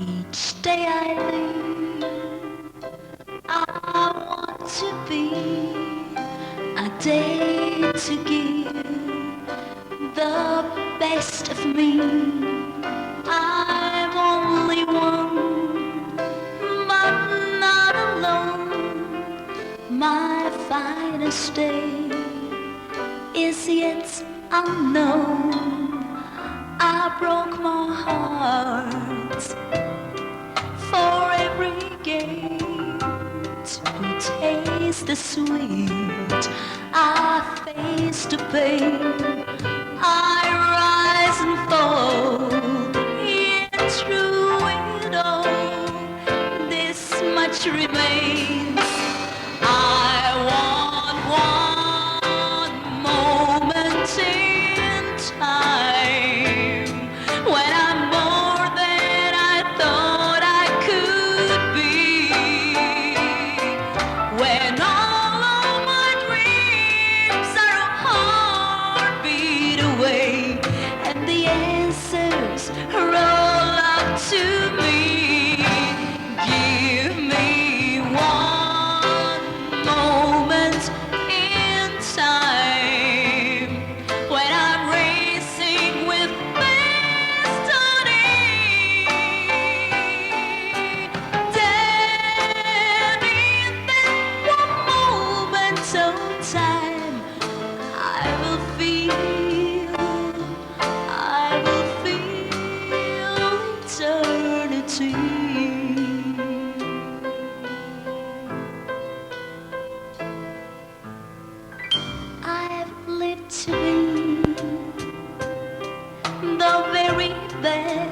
Each day I live, I want to be a day to give the best of me. I'm only one, but not alone. My finest day is yet unknown. I broke my heart the sweet. I face to pain. I rise and fall. 背。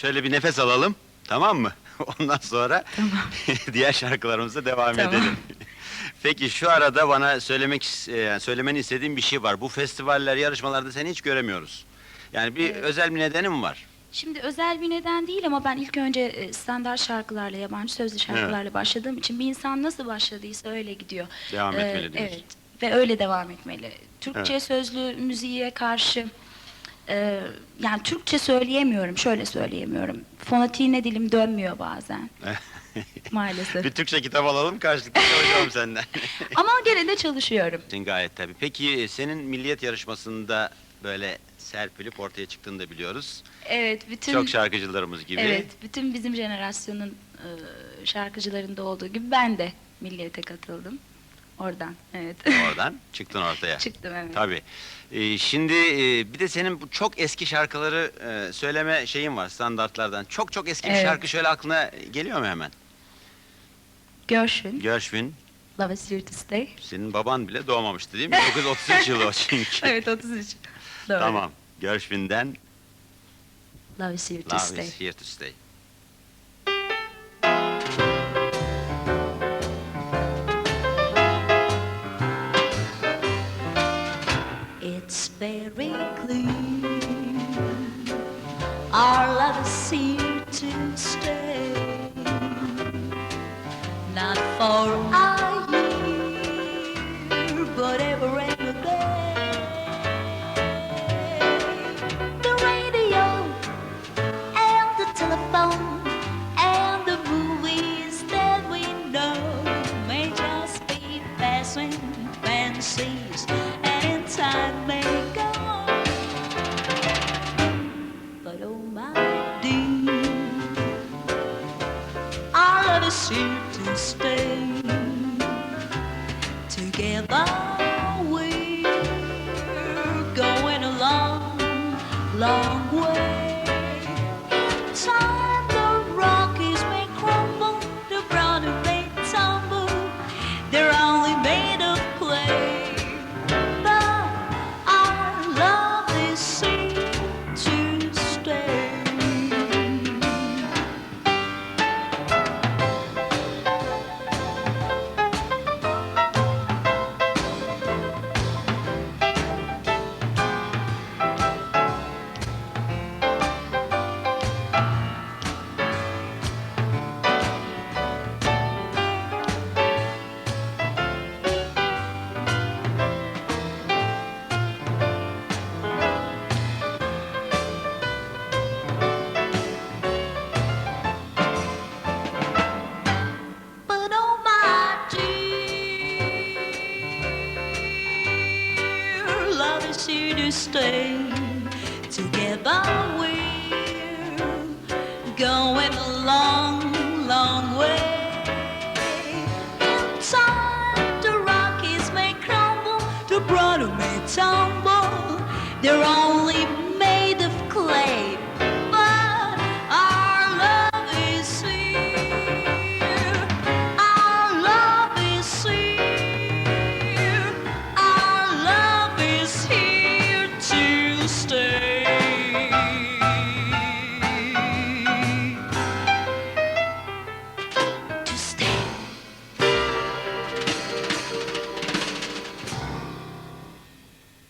Şöyle bir nefes alalım, tamam mı? Ondan sonra diğer şarkılarımıza devam Tamam. edelim. Peki şu arada bana söylemek is- e, yani söylemeni istediğim bir şey var. Bu festivaller, yarışmalarda seni hiç göremiyoruz. Yani bir özel bir nedeni mi var? Şimdi özel bir neden değil ama ben ilk önce e, standart şarkılarla, yabancı sözlü şarkılarla başladığım için bir insan nasıl başladıysa öyle gidiyor. Devam Ee, etmeli diyorsun. Evet ve öyle devam etmeli. Türkçe sözlü müziğe karşı e, yani Türkçe söyleyemiyorum, şöyle söyleyemiyorum. Fonatiğine dilim dönmüyor bazen maalesef. bir Türkçe kitap alalım karşılıklı çalışalım senden. ama gene de çalışıyorum. Sen Gayet tabii. Peki senin milliyet yarışmasında böyle serpilip ortaya çıktığını da biliyoruz. Evet, bütün Çok şarkıcılarımız gibi. Evet, bütün bizim jenerasyonun e, şarkıcılarında olduğu gibi ben de milliyete katıldım. Oradan, evet. Oradan çıktın ortaya. Çıktım evet. Tabii. Ee, şimdi e, bir de senin bu çok eski şarkıları e, söyleme şeyin var standartlardan. Çok çok eski bir Evet. şarkı şöyle aklına geliyor mu hemen? Gershwin, Gershwin, Love is here to stay. senin baban bile doğmamıştı değil mi? 1933 yılı o çünkü. evet, 33. Doğru. Tamam. Gershwin'den Love is here to Love stay. is here to stay. It's very clear our love is here to stay. Not for a year, but ever and a day. The radio and the telephone and the movies that we know may just be passing fancies is here to stay. Together here to stay. Together we're going a long, long way. In time, the Rockies may crumble, the Broadway may tumble. They're only